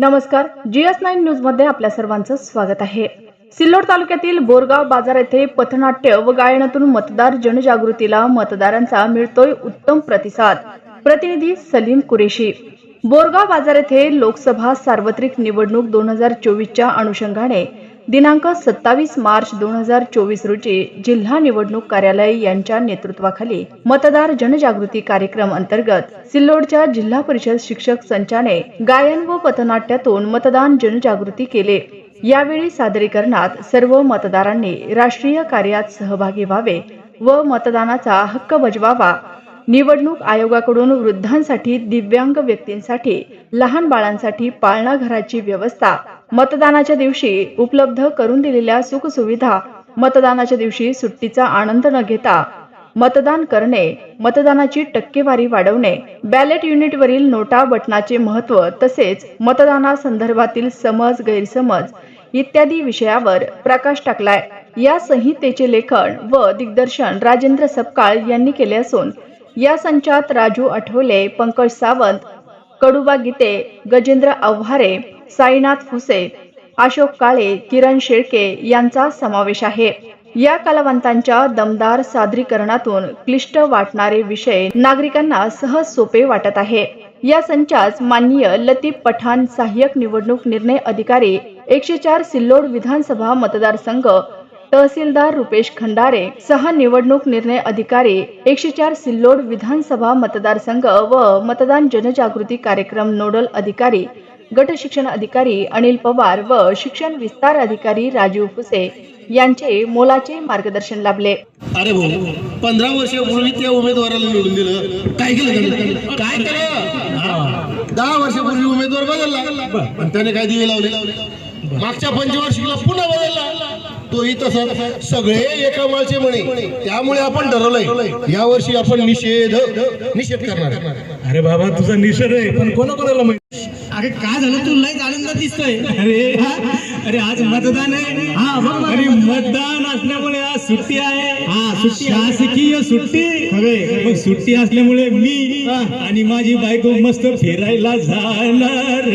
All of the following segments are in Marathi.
नमस्कार जीएस नाईन न्यूजमध्ये आपल्या सर्वांचं स्वागत आहे. सिल्लोड तालुक्यातील बोरगाव बाजार येथे पथनाट्य व गायनातून मतदार जनजागृतीला मतदारांचा मिळतोय उत्तम प्रतिसाद. प्रतिनिधी सलीम कुरेशी. बोरगाव बाजार येथे लोकसभा सार्वत्रिक निवडणूक दोन हजार चोवीसच्या अनुषंगाने दिनांक सत्तावीस मार्च दोन हजार चोवीस रोजी जिल्हा निवडणूक कार्यालय यांच्या नेतृत्वाखाली मतदार जनजागृती कार्यक्रम अंतर्गत सिल्लोडच्या जिल्हा परिषद शिक्षक संचाने गायन व पथनाट्यातून मतदान जनजागृती केले. यावेळी सादरीकरणात सर्व मतदारांनी राष्ट्रीय कार्यात सहभागी व्हावे व मतदानाचा हक्क बजवावा. निवडणूक आयोगाकडून वृद्धांसाठी दिव्यांग व्यक्तींसाठी लहान बाळांसाठी पाळणा घराची व्यवस्था मतदानाच्या दिवशी उपलब्ध करून दिलेल्या सुखसुविधा मतदानाच्या दिवशी सुट्टीचा आनंद न घेता मतदान करणे मतदानाची टक्केवारी वाढवणे बॅलेट युनिटवरील नोटा बटनाचे महत्त्व तसेच मतदानासंदर्भातील समज गैरसमज इत्यादी विषयावर प्रकाश टाकलाय. या संहितेचे लेखन व दिग्दर्शन राजेंद्र सपकाळ यांनी केले असून या संचात राजू आठवले पंकज सावंत कडुबा गीते गजेंद्र आव्हारे साईनाथ फुसे अशोक काळे किरण शेळके यांचा समावेश आहे. या कलावंतांच्या दमदार सादरीकरणातून क्लिष्ट वाटणारे विषय नागरिकांना सहज सोपे वाटत आहे. या संचास माननीय लतीफ पठाण सहाय्यक निवडणूक निर्णय अधिकारी एकशे चार सिल्लोड विधानसभा मतदारसंघ तहसीलदार रुपेश खंडारे सह निवडणूक निर्णय अधिकारी एकशे चार सिल्लोड विधानसभा मतदारसंघ व मतदान जनजागृती कार्यक्रम नोडल अधिकारी गट शिक्षण अधिकारी अनिल पवार व शिक्षण विस्तार अधिकारी राजीव फुसे यांचे मोलाचे मार्गदर्शन लाभले. अरे भाऊ पंधरा वर्षापूर्वी त्या उमेदवाराला निवडून दिलं. काय केलं? काय केलं? दहा वर्षापूर्वी उमेदवार बदलला. पण त्याने काय दिवे लावले? मागच्या पंचवार्षिकला पुन्हा बदलला. तोही तसा सगळे एका माळचे म्हणे. त्यामुळे आपण ठरवलंय या वर्षी आपण निषेध निषेध करणार अरे बाबा तुझा निषेध आहे. पण कोणा कोणाला माहिती? अरे काय झालं? तू लय आनंद दिसतोय. अरे. अरे आज मतदान आहे. हा. आणि मतदान असल्यामुळे आज सुट्टी आहे. हा. शासकीय सुट्टी. मग सुट्टी असल्यामुळे मी आणि माझी बायको मस्त फिरायला जाणार.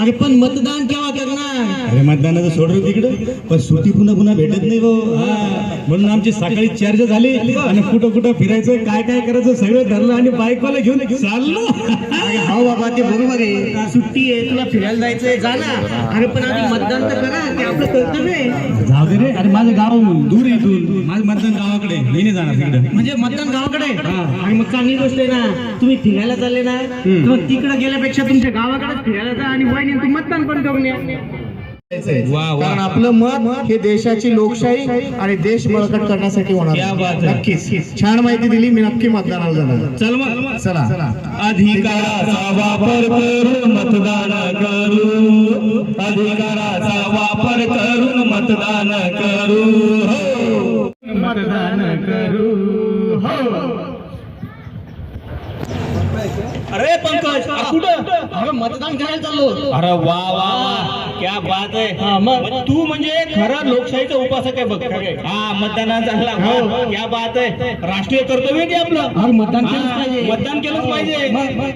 अरे पण मतदान केव्हा करणार? अरे मतदानाचं सोडलं तिकडं. पण सुट्टी पुन्हा पुन्हा भेटत नाही भाऊ. हा. म्हणून आमची सकाळी चर्चा झाली आणि कुठं कुठं फिरायचं काय काय करायचं सगळं ठरलं आणि बायकोला घेऊन चाललो. अरे हो बाबा ते बरोबर आहे. सुट्टी आहे तुला फिरायला जायचंय जा ना. अरे पण आधी मतदान तर करा ते आपलं कर्तव्य आहे. जाऊ दे रे अरे माझं गाव दूर आहे इथून. माझं मतदान गावाकडे मी नाही जाणार तिकडे. म्हणजे मतदान गावाकडे आणि मग चांगली गोष्ट आहे ना तुम्ही फिरायला चालले ना तर मग तिकडे गेल्यापेक्षा तुमच्या गावाकडेच फिरायला जा आणि वहिनी तू मतदान पण करून या. कारण आपलं मत हे देशाची लोकशाही आणि देश बळकट करण्यासाठी होणार. नक्कीच. छान माहिती दिली मी नक्की मतदानाला जाणार. चल मग. चला. अधिकाराचा वापर करून मतदान करू अधिकाराचा वापर करून मतदान करू. हो मतदान करू. हो. अरे पंकज कुठं? मतदान करायला चाललो अरे वा वा क्या बात आहे. मग? तू म्हणजे खरा लोकशाहीचा उपासक आहे बघ. हा मतदानाचा वा, क्या बात आहे. राष्ट्रीय कर्तव्य ते आपलं. मतदान केलंच पाहिजे. मतदान केलंच पाहिजे.